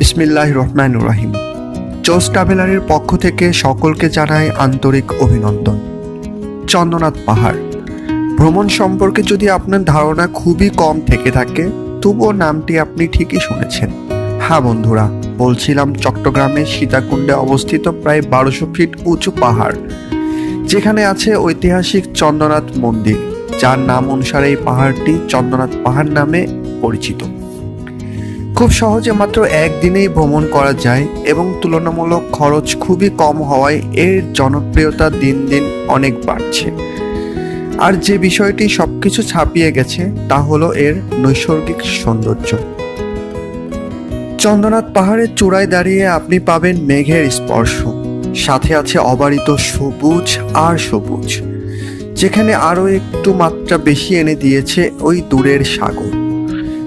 বিসমিল্লাহ রহমান রাহিম জোস ট্রাভেলারের পক্ষ থেকে সকলকে জানায় আন্তরিক অভিনন্দন। চন্দ্রনাথ পাহাড়। ভ্রমণ সম্পর্কে যদি আপনার ধারণা খুবই কম থেকে থাকে, তবুও নামটি আপনি ঠিকই শুনেছেন। হ্যাঁ বন্ধুরা, বলছিলাম চট্টগ্রামের সীতাকুণ্ডে অবস্থিত প্রায় বারোশো ফিট উঁচু পাহাড়, যেখানে আছে ঐতিহাসিক চন্দ্রনাথ মন্দির, যার নাম অনুসারে এই পাহাড়টি চন্দ্রনাথ পাহাড় নামে পরিচিত। খুব সহজে মাত্র একদিনেই ভ্রমণ করা যায় এবং তুলনামূলক খরচ খুবই কম হওয়ায় এর জনপ্রিয়তা দিন দিন অনেক বাড়ছে। আর যে বিষয়টি সবকিছু ছাপিয়ে গেছে, তা হলো এর নৈসর্গিক সৌন্দর্য। চন্দ্রনাথ পাহাড়ের চূড়ায় দাঁড়িয়ে আপনি পাবেন মেঘের স্পর্শ। সাথে আছে অবারিত সবুজ আর সবুজ, যেখানে আরও একটু মাত্রা বেশি এনে দিয়েছে ওই দূরের সাগর।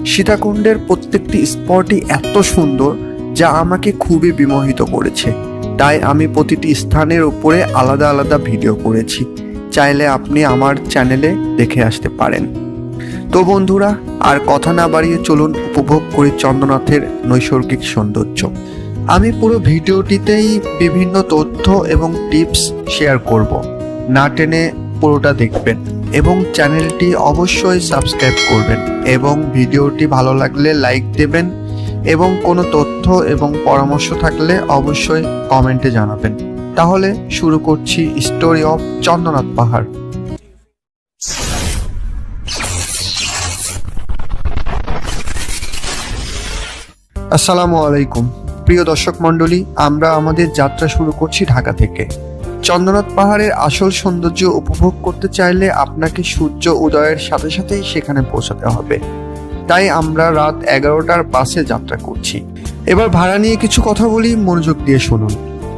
সীতাকুণ্ডের প্রত্যেকটি স্পটই এত সুন্দর যা আমাকে খুবই বিমোহিত করেছে। তাই আমি প্রতিটি স্থানের উপরে আলাদা আলাদা ভিডিও করেছি। চাইলে আপনি আমার চ্যানেলে দেখে আসতে পারেন। তো বন্ধুরা, আর কথা না বাড়িয়ে চলুন উপভোগ করি চন্দ্রনাথের নৈসর্গিক সৌন্দর্য। আমি পুরো ভিডিওটিতেই বিভিন্ন তথ্য এবং টিপস শেয়ার করব। না টেনে পুরোটা দেখবেন। এবং চ্যানেলটি অবশ্যই সাবস্ক্রাইব করবেন এবং ভিডিওটি ভালো লাগলে লাইক দেবেন এবং কোনো তথ্য এবং পরামর্শ থাকলে অবশ্যই কমেন্টে জানাবেন। তাহলে শুরু করছি স্টোরি অফ চন্দ্রনাথ পাহাড়। আসসালামু আলাইকুম। প্রিয় দর্শক মণ্ডলী, আমরা আমাদের যাত্রা শুরু করছি ঢাকা থেকে। চন্দ্রনাথ পাহাড়ের আসল সৌন্দর্য উপভোগ করতে চাইলে আপনাকে সূর্য উদয়ের সাথে সাথেই সেখানে পৌঁছাতে হবে। তাই আমরা রাত এগারোটার বাসে যাত্রা করছি। এবার ভাড়া নিয়ে কিছু কথা বলি, মনোযোগ দিয়ে শুনুন।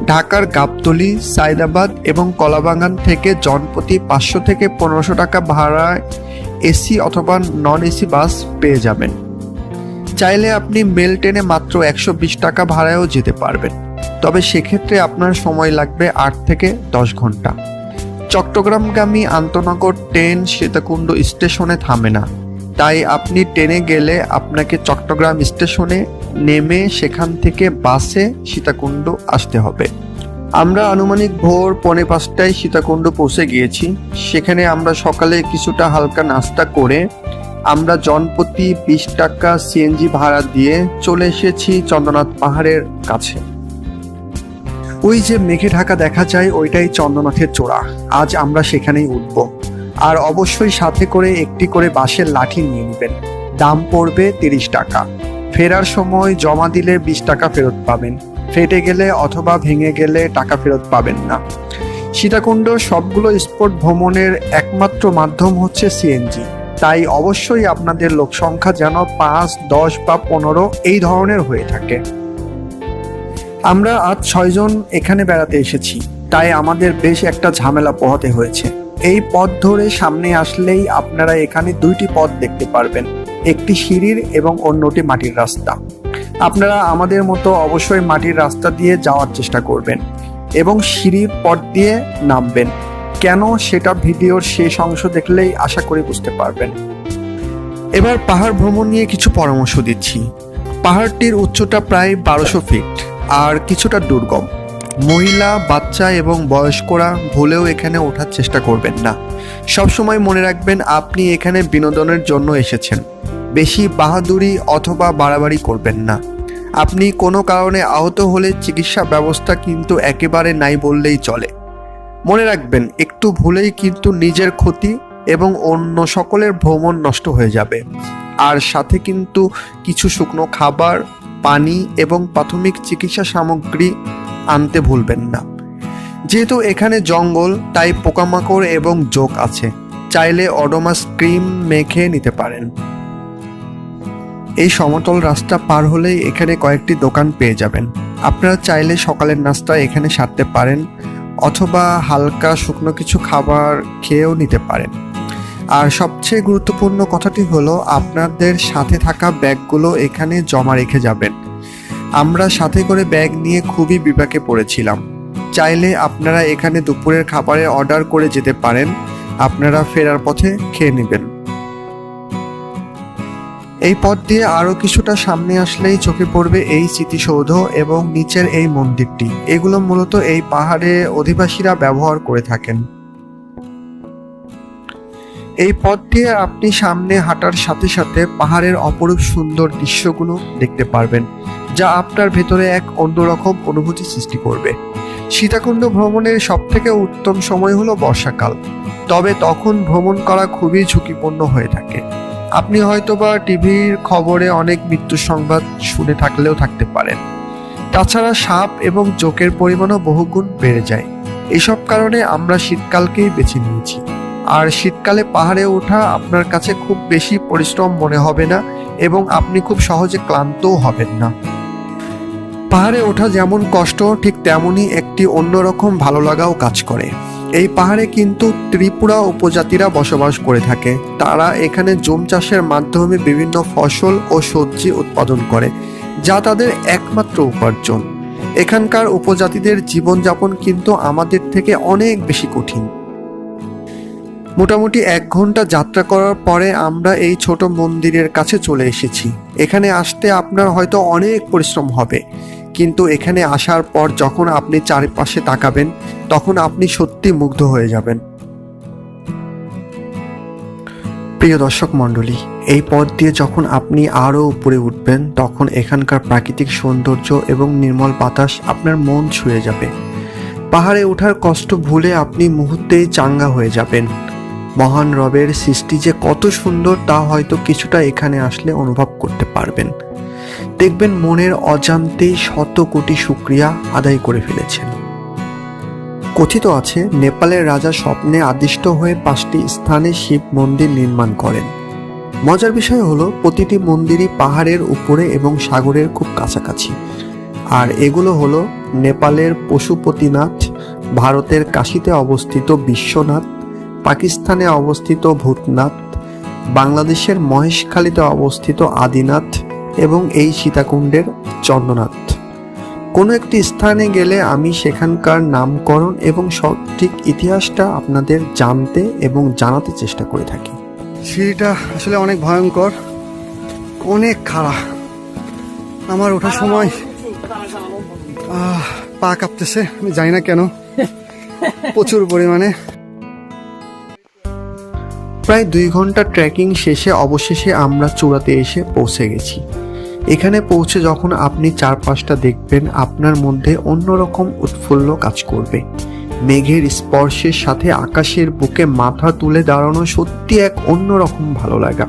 ঢাকার গাবতলি সাইদাবাদ এবং কলাবাগান থেকে জনপ্রতি পাঁচশো থেকে পনেরোশো টাকা ভাড়ায় এসি অথবা নন এসি বাস পেয়ে যাবেন। চাইলে আপনি মেল ট্রেনে মাত্র একশো বিশ টাকা ভাড়ায়ও যেতে পারবেন। তবে সেক্ষেত্রে আপনার সময় লাগবে আট থেকে দশ ঘণ্টা। চট্টগ্রামগামী আন্তনগর ট্রেন সীতাকুণ্ড স্টেশনে থামে না। তাই আপনি ট্রেনে গেলে আপনাকে চট্টগ্রাম স্টেশনে নেমে সেখান থেকে বাসে সীতাকুণ্ড আসতে হবে। আমরা আনুমানিক ভোর পৌনে পাঁচটায় সীতাকুণ্ড পৌঁছে গিয়েছি। সেখানে আমরা সকালে কিছুটা হালকা নাস্তা করে আমরা জনপ্রতি বিশ টাকা সিএনজি ভাড়া দিয়ে চলে এসেছি চন্দ্রনাথ পাহাড়ের কাছে। ওই যে মেঘে ঢাকা দেখা যায়, ওইটাই চন্দ্রনাথের চূড়া। আজ আমরা সেখানেই উঠব। আর অবশ্যই সাথে করে একটি করে বাঁশের লাঠি নিয়ে নেবেন। দাম পড়বে তিরিশ টাকা। ফেরার সময় জমা দিলে বিশ টাকা ফেরত পাবেন। ফেটে গেলে অথবা ভেঙে গেলে টাকা ফেরত পাবেন না। সীতাকুণ্ড সবগুলো স্পট ভ্রমণের একমাত্র মাধ্যম হচ্ছে সিএনজি তাই অবশ্যই আপনাদের লোক সংখ্যা যেন পাঁচ, দশ বা পনেরো এই ধরনের হয়ে থাকে। আমরা আজ ছয়জন এখানে বেড়াতে এসেছি, তাই আমাদের বেশ একটা ঝামেলা পোহাতে হয়েছে। এই পথ ধরে সামনে আসলেই আপনারা এখানে দুইটি পথ দেখতে পারবেন, একটি সিঁড়ির এবং অন্যটি মাটির রাস্তা। আপনারা আমাদের মতো অবশ্যই মাটির রাস্তা দিয়ে যাওয়ার চেষ্টা করবেন এবং সিঁড়ির পথ দিয়ে নামবেন, কেন সেটা ভিডিওর শেষ অংশ দেখলেই আশা করি বুঝতে পারবেন। এবার পাহাড় ভ্রমণ নিয়ে কিছু পরামর্শ দিচ্ছি। পাহাড়টির উচ্চতা প্রায় বারোশো ফিট। আর কিছুটা দুর্গম। মহিলা, বাচ্চা এবং বয়স্করা ভুলেও এখানে ওঠার চেষ্টা করবেন না। সবসময় মনে রাখবেন আপনি এখানে বিনোদনের জন্য এসেছেন। বেশি বাহাদুরি অথবা বাড়াবাড়ি করবেন না। আপনি কোনো কারণে আহত হলে চিকিৎসা ব্যবস্থা কিন্তু একেবারে নাই বললেই চলে। মনে রাখবেন, একটু ভুলেই কিন্তু নিজের ক্ষতি এবং অন্য সকলের ভ্রমণ নষ্ট হয়ে যাবে। আর সাথে কিন্তু কিছু শুকনো খাবার পানি এবং প্রাথমিক চিকিৎসা সামগ্রী আনতে ভুলবেন না। যেহেতু এখানে জঙ্গল, তাই পোকামাকড় এবং জোক আছে। চাইলে অডোমাস ক্রিম মেখে নিতে পারেন। এই সমতল রাস্তা পার হলেই এখানে কয়েকটি দোকান পেয়ে যাবেন। আপনারা চাইলে সকালের নাস্তা এখানে সারতে পারেন, অথবা হালকা শুকনো কিছু খাবার খেয়েও নিতে পারেন। আর সবচেয়ে গুরুত্বপূর্ণ কথাটি হলো, আপনাদের সাথে থাকা ব্যাগগুলো এখানে জমা রেখে যাবেন। আমরা সাথে করে ব্যাগ নিয়ে খুবই বিপাকে পড়েছিলাম। চাইলে আপনারা এখানে দুপুরের খাবারে অর্ডার করে যেতে পারেন। আপনারা ফেরার পথে খেয়ে নেবেন। এই পথ দিয়ে আরও কিছুটা সামনে আসলেই চোখে পড়বে এই স্মৃতিসৌধ এবং নিচের এই মন্দিরটি। এগুলো মূলত এই পাহাড়ে অধিবাসীরা ব্যবহার করে থাকেন। এই পথ দিয়ে আপনি সামনে হাঁটার সাথে সাথে পাহাড়ের অপরূপ সুন্দর দৃশ্যগুলো দেখতে পারবেন, যা আপনার ভেতরে এক অন্যরকম অনুভূতি সৃষ্টি করবে। সীতাকুণ্ড ভ্রমণের সবথেকে উত্তম সময় হলো বর্ষাকাল, তবে তখন ভ্রমণ করা খুবই ঝুঁকিপূর্ণ হয়ে থাকে। আপনি হয়তোবা টিভির খবরে অনেক মৃত্যু সংবাদ শুনে থাকলেও থাকতে পারেন। তাছাড়া সাপ এবং জোকের পরিমাণও বহুগুণ বেড়ে যায়। এসব কারণে আমরা শীতকালকেই বেছে নিয়েছি। আর শীতকালে পাহাড়ে ওঠা আপনার কাছে খুব বেশি পরিশ্রম মনে হবে না এবং আপনি খুব সহজে ক্লান্তও হবেন না। পাহাড়ে ওঠা যেমন কষ্ট, ঠিক তেমনই একটি অন্যরকম ভালো লাগাও কাজ করে। এই পাহাড়ে কিন্তু ত্রিপুরা উপজাতিরা বসবাস করে থাকে। তারা এখানে জুম চাষের মাধ্যমে বিভিন্ন ফসল ও সবজি উৎপাদন করে, যা তাদের একমাত্র উপার্জন। এখানকার উপজাতিদের জীবনযাপন কিন্তু আমাদের থেকে অনেক বেশি কঠিন। মোটামুটি এক ঘণ্টা যাত্রা করার পরে আমরা এই ছোট মন্দিরের কাছে চলে এসেছি। এখানে আসতে আপনার হয়তো অনেক পরিশ্রম হবে। কিন্তু এখানে আসার পর যখন আপনি চারিপাশে তাকাবেন, তখন আপনি সত্যি মুগ্ধ হয়ে যাবেন। প্রিয় দর্শক মণ্ডলী, এই পথ দিয়ে যখন আপনি আরও উপরে উঠবেন, তখন এখানকার প্রাকৃতিক সৌন্দর্য এবং নির্মল বাতাস আপনার মন ছুঁয়ে যাবে। পাহাড়ে ওঠার কষ্ট ভুলে আপনি মুহূর্তেই চাঙ্গা হয়ে যাবেন। মহান রবের সৃষ্টি যে কত সুন্দর তা হয়তো কিছুটা এখানে আসলে অনুভব করতে পারবেন। দেখবেন মনের অজান্তেই শত কোটি শুক্রিয়া আদায় করে ফেলেছেন। কথিত আছে, নেপালের রাজা স্বপ্নে আদিষ্ট হয়ে পাঁচটি স্থানে শিব মন্দির নির্মাণ করেন। মজার বিষয় হলো, প্রতিটি মন্দিরই পাহাড়ের উপরে এবং সাগরের খুব কাছাকাছি। আর এগুলো হলো, নেপালের পশুপতিনাথ, ভারতের কাশিতে অবস্থিত বিশ্বনাথ পাকিস্তানে অবস্থিত ভূতনাথ, বাংলাদেশের মহেশখালীতে অবস্থিত আদিনাথ এবং এই সীতাকুণ্ডের চন্দ্রনাথ। কোনো একটি স্থানে গেলে আমি সেখানকার নামকরণ এবং সঠিক ইতিহাসটা আপনাদের জানতে এবং জানাতে চেষ্টা করে থাকি। সিঁড়িটা আসলে অনেক ভয়ঙ্কর, অনেক খাড়া। আমার ওঠার সময় পা কাঁপতেছে, আমি জানি না কেন। প্রচুর পরিমাণে। প্রায় দুই ঘণ্টা ট্রেকিং শেষে অবশেষে আমরা চূড়াতে এসে পৌঁছে গেছি। এখানে পৌঁছে যখন আপনি চারপাশটা দেখবেন, আপনার মধ্যে অন্যরকম উৎফুল্ল কাজ করবে। মেঘের স্পর্শের সাথে আকাশের বুকে মাথা তুলে দাঁড়ানো সত্যি এক অন্যরকম ভালো লাগা।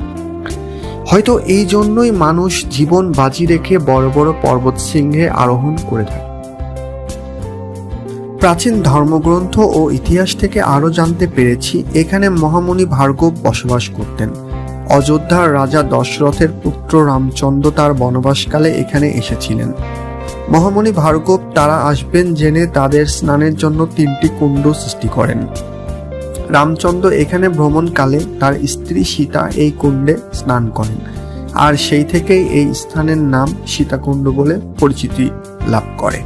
হয়তো এই জন্যই মানুষ জীবন বাজি রেখে বড় বড় পর্বত সিংহে আরোহণ করে থাকে। প্রাচীন ধর্মগ্রন্থ ও ইতিহাস থেকে আরও জানতে পেরেছি, এখানে মহামণি ভার্গব বসবাস করতেন। অযোধ্যার রাজা দশরথের পুত্র রামচন্দ্র তার বনবাসকালে এখানে এসেছিলেন। মহামণি ভার্গব তারা আসবেন জেনে তাদের স্নানের জন্য তিনটি কুণ্ড সৃষ্টি করেন। রামচন্দ্র এখানে ভ্রমণকালে তার স্ত্রী সীতা এই কুণ্ডে স্নান করেন আর সেই থেকেই এই স্থানের নাম সীতাকুণ্ড বলে পরিচিতি লাভ করে।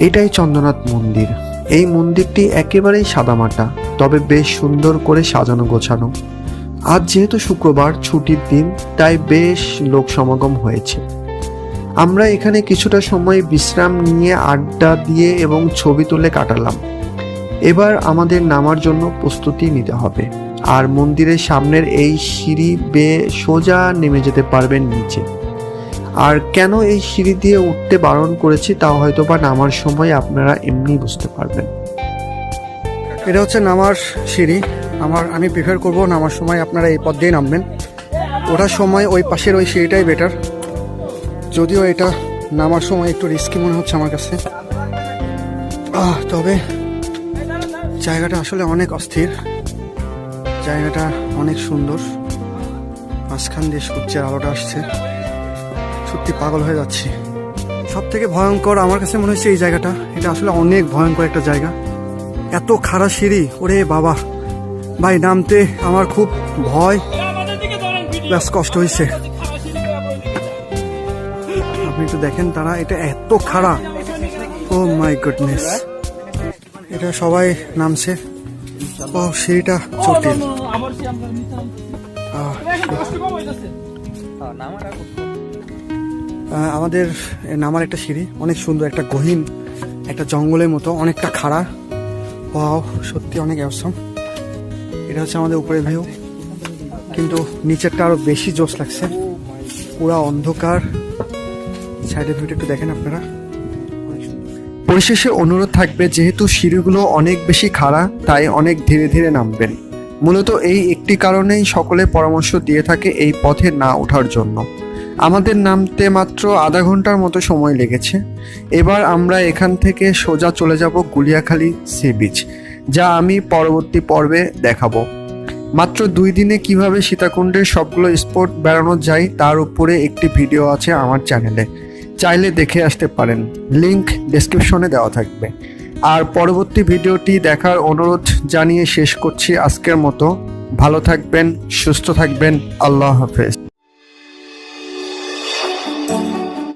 এটাই চন্দ্রনাথ মন্দির। এই মন্দিরটি একেবারেই সাদামাটা, তবে বেশ সুন্দর করে সাজানো গোছানো। আজ যেহেতু শুক্রবার, ছুটির দিন, তাই বেশ লোক সমাগম হয়েছে। আমরা এখানে কিছুটা সময় বিশ্রাম নিয়ে আড্ডা দিয়ে এবং ছবি তুলে কাটালাম। এবার আমাদের নামার জন্য প্রস্তুতি নিতে হবে। আর মন্দিরের সামনের এই সিঁড়ি বেয়ে সোজা নেমে যেতে পারবেন নিচে। আর কেন এই সিঁড়ি দিয়ে উঠতে বারণ করেছি তা হয়তো বা নামার সময় আপনারা এমনি বুঝতে পারবেন। এটা হচ্ছে নামার সিঁড়ি। আমার আমি প্রিফার করব নামার সময় আপনারা এই পথ দিয়ে নামবেন। ওঠার সময় ওই পাশের ওই সিঁড়িটাই বেটার যদিও এটা নামার সময় একটু রিস্কি মনে হচ্ছে আমার কাছে। আহ, তবে জায়গাটা আসলে অনেক অস্থির। জায়গাটা অনেক সুন্দর। মাঝখান দিয়ে সূর্যের আলোটা আসছে। সত্যি পাগল হয়ে যাচ্ছি। সব থেকে ভয়ঙ্কর আমার কাছে মনে হচ্ছে এই জায়গাটা। এটা আসলে অনেক ভয়ঙ্কর একটা জায়গা। এত খাড়া সিঁড়ি ওরে বাবা। ভাই নামতে আমার খুব ভয়। প্লাস কষ্ট হয়েছে আপনি একটু দেখেন তারা এটা এত খাড়া। Oh my goodness. এটা সবাই নামছে। ও সিঁড়িটা চটিল আহ, আমাদের নামার একটা সিঁড়ি, অনেক সুন্দর, একটা গহীন, একটা জঙ্গলের মতো, অনেকটা খাড়া। ওয়াও, সত্যি অনেক অ্যাওসাম এটা হচ্ছে আমাদের উপরে ভিউ কিন্তু নিচেরটা আরও বেশি জোশ লাগছে। পুরা অন্ধকার। সাইডের ভিউটা একটু দেখেন আপনারা। পরিশেষে অনুরোধ থাকবে, যেহেতু সিঁড়িগুলো অনেক বেশি খাড়া, তাই অনেক ধীরে ধীরে নামবেন। মূলত এই একটি কারণেই সকলে পরামর্শ দিয়ে থাকে এই পথে না ওঠার জন্য। আমাদের নামতে মাত্র আধা ঘণ্টার মতো সময় লেগেছে। এবার আমরা এখান থেকে সোজা চলে যাব গুলিয়াখালী সি বিচ, যা আমি পরবর্তী পর্বে দেখাবো। মাত্র দুই দিনে কীভাবে সীতাকুণ্ডের সবগুলো স্পট বেড়ানো যায় তার উপরে একটি ভিডিও আছে আমার চ্যানেলে। চাইলে দেখে আসতে পারেন, লিংক ডেসক্রিপশনে দেওয়া থাকবে। আর পরবর্তী ভিডিওটি দেখার অনুরোধ জানিয়ে শেষ করছি আজকের মতো। ভালো থাকবেন, সুস্থ থাকবেন, আল্লাহ হাফেজ।